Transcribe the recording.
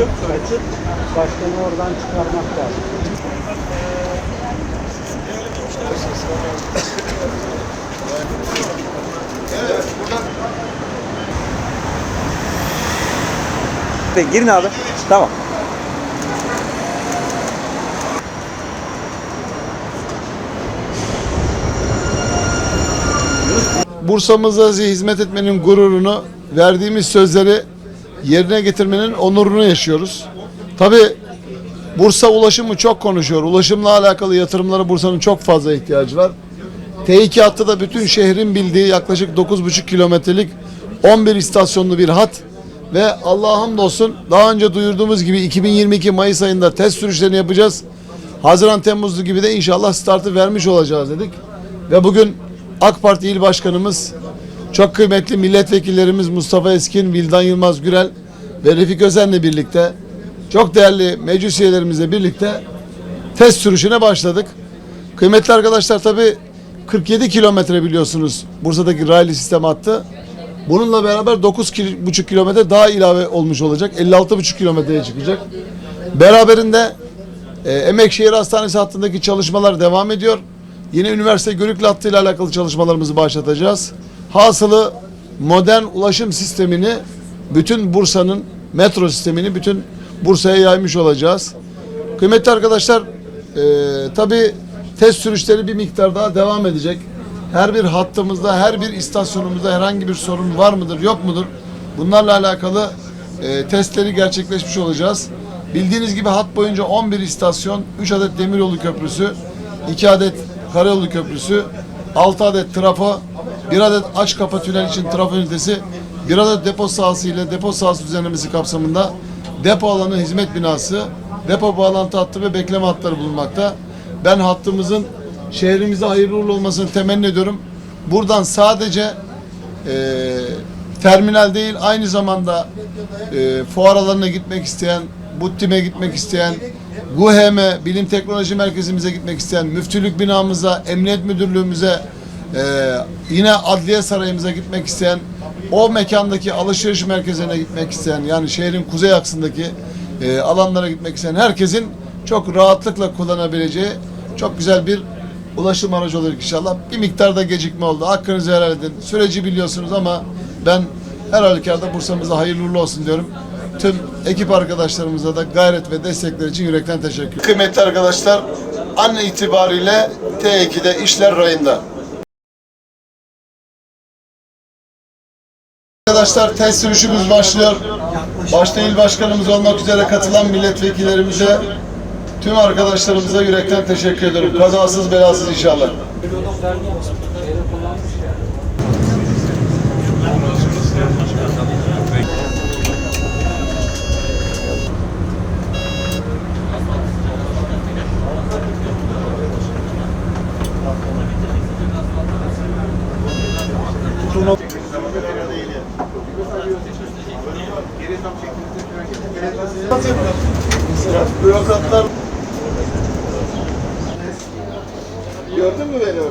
açıp açıp başkanı oradan çıkarmak lazım. Peki, Girin abi. Tamam. Bursa'mıza hizmet etmenin gururunu, verdiğimiz sözleri yerine getirmenin onurunu yaşıyoruz. Tabi Bursa ulaşımı çok konuşuyor. Ulaşımla alakalı yatırımlara Bursa'nın çok fazla ihtiyacı var. T2 hattı da bütün şehrin bildiği yaklaşık 9,5 kilometrelik 11 istasyonlu bir hat ve Allah'a hamdolsun daha önce duyurduğumuz gibi 2022 Mayıs ayında test sürüşlerini yapacağız. Haziran Temmuzlu gibi de inşallah startı vermiş olacağız dedik. Ve bugün AK Parti İl Başkanımız, çok kıymetli milletvekillerimiz Mustafa Eskin, Vildan Yılmaz Gürel ve Refik Özen'le birlikte çok değerli meclis üyelerimizle birlikte test sürüşüne başladık. Kıymetli arkadaşlar tabi 47 kilometre biliyorsunuz Bursa'daki raylı sistem hattı. Bununla beraber 9,5 kilometre daha ilave olmuş olacak. 56,5 kilometreye çıkacak. Beraberinde e, Emekşehir Hastanesi hattındaki çalışmalar devam ediyor. Yine üniversite Görükle hattıyla alakalı çalışmalarımızı başlatacağız. Hasılı modern ulaşım sistemini bütün Bursa'nın metro sistemini bütün Bursa'ya yaymış olacağız. Kıymetli arkadaşlar e, tabi test sürüşleri bir miktar daha devam edecek. Her bir hattımızda, her bir istasyonumuzda herhangi bir sorun var mıdır, yok mudur? Bunlarla alakalı e, testleri gerçekleşmiş olacağız. Bildiğiniz gibi hat boyunca 11 istasyon, 3 adet demiryolu köprüsü, 2 adet karayolu köprüsü, 6 adet trafo, 1 adet aç kapa tünel için trafo ünitesi, 1 adet depo sahası ile depo sahası düzenlemesi kapsamında depo alanı hizmet binası, depo bağlantı hattı ve bekleme hatları bulunmakta. Ben hattımızın şehrimize hayırlı uğurlu olmasını temenni ediyorum. Buradan sadece e, terminal değil aynı zamanda e, fuar alanına gitmek isteyen, Buttim'e gitmek isteyen, GUHM Bilim Teknoloji Merkezimize gitmek isteyen, müftülük binamıza, emniyet müdürlüğümüze, e, yine adliye sarayımıza gitmek isteyen, o mekandaki alışveriş merkezine gitmek isteyen, yani şehrin kuzey aksındaki e, alanlara gitmek isteyen herkesin çok rahatlıkla kullanabileceği çok güzel bir ulaşım aracı olur inşallah. Bir miktarda gecikme oldu. Hakkınızı helal edin. Süreci biliyorsunuz ama ben her halükarda Bursa'mıza hayırlı uğurlu olsun diyorum. Tüm ekip arkadaşlarımıza da gayret ve destekler için yürekten teşekkür ederim. Kıymetli arkadaşlar, an itibariyle T2'de işler rayında. Arkadaşlar test sürüşümüz başlıyor. Başta il başkanımız olmak üzere katılan milletvekillerimize, tüm arkadaşlarımıza yürekten teşekkür ederim. Kazasız belasız inşallah. Bürokratlar Gördün mü beni?